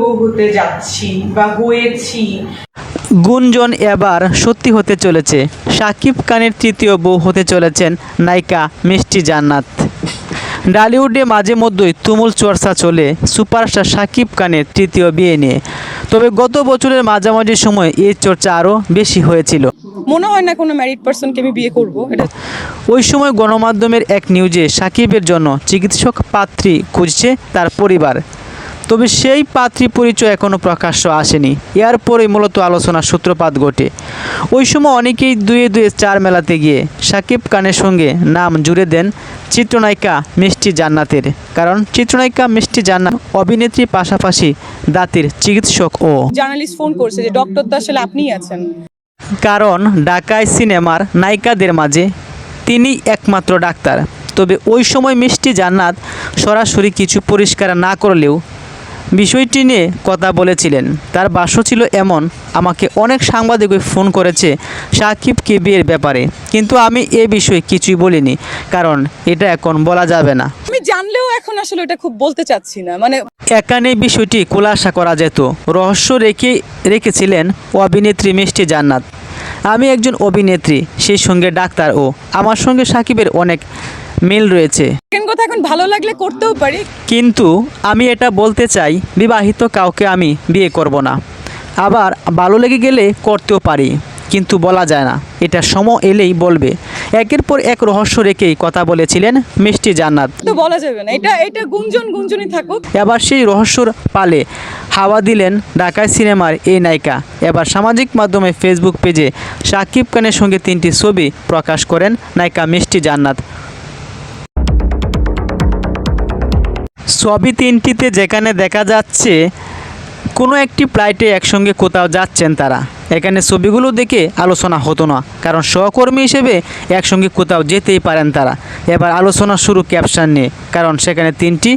বউ হতে যাচ্ছি বা হয়েছি। গুঞ্জন এবার সত্যি হতে চলেছে। শাকিব খানের তৃতীয় বউ হতে চলেছেন নায়িকা মিষ্টি জান্নাত। ডালিউডে মাঝে মধ্যেই তুমুল চর্চা চলে সুপারস্টার শাকিব খানের তৃতীয় বিয়ে নিয়ে। তবে গত বছরের মাঝামাঝি সময় এই চর্চা আরও বেশি হয়েছিল। মনে হয় না কোনো ম্যারিড পার্সনকে আমি বিয়ে করব। এটা ওই সময় গণমাধ্যমের এক নিউজে সাকিবের জন্য চিকিৎসক পাত্রী খুঁজছে তার পরিবার। তবে সেই পাত্রী পরিচয় এখনও প্রকাশ্য আসেনি। এরপরেই মূলত আলোচনার সূত্রপাত ঘটে। ওই সময় অনেকেই দুয়ে দুয়ে চার মেলাতে গিয়ে সাকিব খানের সঙ্গে নাম জুড়ে দেন চিত্রনায়িকা মিষ্টি জান্নাতের। কারণ চিত্রনায়িকা মিষ্টি জান্নাত অভিনেত্রীর পাশাপাশি দাঁতের চিকিৎসক ও। জার্নালিস্ট ফোন করছে যে ডক্টর তো আসলে আপনিই আছেন। কারণ ঢাকায় সিনেমার নায়িকাদের মাঝে তিনি একমাত্র ডাক্তার। তবে ওই সময় মিষ্টি জান্নাত সরাসরি কিছু পরিষ্কার না করলেও বিষয়টি নিয়ে কথা বলেছিলেন। তার বাস্য ছিল এমন আমাকে অনেক সাংবাদিকই ফোন করেছে সাকিবকে বিয়ের ব্যাপারে। কিন্তু আমি এ বিষয়ে কিছুই বলিনি কারণ এটা এখন বলা যাবে না। আমি জানলেও এখন আসলে এটা খুব বলতে চাচ্ছি না মানে এখানে বিষয়টি খোলাসা করা যেত। রহস্য রেখে রেখেছিলেন অভিনেত্রী মিষ্টি জান্নাত। আমি একজন অভিনেত্রী সেই সঙ্গে ডাক্তার ও আমার সঙ্গে সাকিবের অনেক মিল রয়েছে। ভালো লাগলে করতেও পারি। কিন্তু আমি এটা বলতে চাই বিবাহিত কাউকে আমি বিয়ে করব না। আবার ভালো লেগে গেলে করতেও পারি কিন্তু বলা যায় না। এটা সময় এলেই বলবে। একের পর এক রহস্য রেখেই কথা বলেছিলেন মিষ্টি জান্নাত। তো বলা যাবে না এটা এটা গুঞ্জন গুঞ্জনই থাকুক। এবার সেই রহস্যর পালে হাওয়া দিলেন ঢাকায় সিনেমার এই নায়িকা। এবার সামাজিক মাধ্যমে ফেসবুক পেজে শাকিব খানের সঙ্গে তিনটি ছবি প্রকাশ করেন নায়িকা মিষ্টি জান্নাত। ছবি তিনটিতে যেখানে দেখা যাচ্ছে, কোনো একটি ফ্লাইটে একসঙ্গে কোথাও যাচ্ছেন তারা। এখানে ছবিগুলো দেখে আলোচনা হতো না, কারণ সহকর্মী হিসেবে একসঙ্গে কোথাও যেতেই পারেন তারা। এবার আলোচনা শুরু ক্যাপশন নিয়ে, কারণ সেখানে তিনটি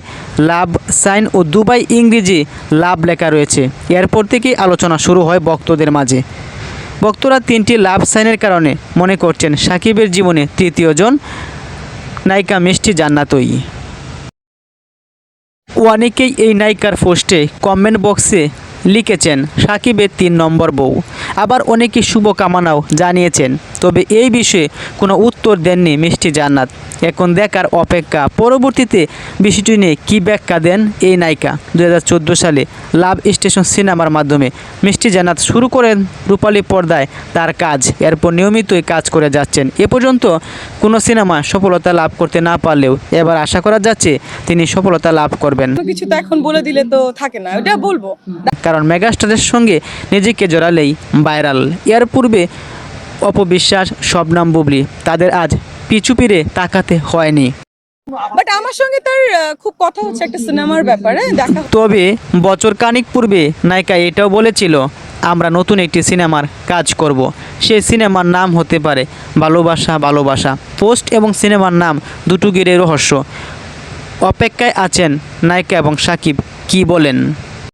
লাভ সাইন ও দুবাই ইংরেজি লাভ লেখা রয়েছে। এরপর থেকেই আলোচনা শুরু হয় ভক্তদের মাঝে। ভক্তরা তিনটি লাভ সাইনের কারণে মনে করছেন সাকিবের জীবনে তৃতীয়জন নায়িকা মিষ্টি জান্নাতই। অনেকেই এই নায়িকার পোস্টে কমেন্ট বক্সে লিখেছেন সাকিবের তিন নম্বর বউ। আবার অনেকে শুভকামনাও জানিয়েছেন। তবে এই বিষয়ে কোনো উত্তর দেননি মিষ্টি জান্নাত। এখন দেখার অপেক্ষা। পরবর্তীতে বিষয়টি নিয়ে কী ব্যাখ্যা দেন এই নায়িকা? দু হাজার চোদ্দ সালে লাভ স্টেশন সিনেমার মাধ্যমে মিষ্টি জান্নাত শুরু করেন রূপালী পর্দায় তার কাজ। এরপর নিয়মিতই কাজ করে যাচ্ছেন। এ পর্যন্ত কোনো সিনেমা সফলতা লাভ করতে না পারলেও এবার আশা করা যাচ্ছে তিনি সফলতা লাভ করবেন। কিছু তো এখন বলে দিলে তো থাকে না। ওটা বলব। কারণ মেগাস্টারের সঙ্গে নিজেকে জড়ালেই ভাইরাল। এর পূর্বে অপবিশ্বাস শবনাম বুবলি তাদের আজ পিছু পিড়ে তাকাতে হয়নি। বাট আমার সঙ্গে তার খুব কথা হচ্ছে একটা সিনেমার ব্যাপারে দেখা তবে বছর কানিক পূর্বে নায়িকা এটাও বলেছিল আমরা নতুন একটি সিনেমার কাজ করব। সেই সিনেমার নাম হতে পারে ভালোবাসা ভালোবাসা। পোস্ট এবং সিনেমার নাম দুটো গিরে রহস্য। অপেক্ষায় আছেন নায়িকা এবং সাকিব কি বলেন?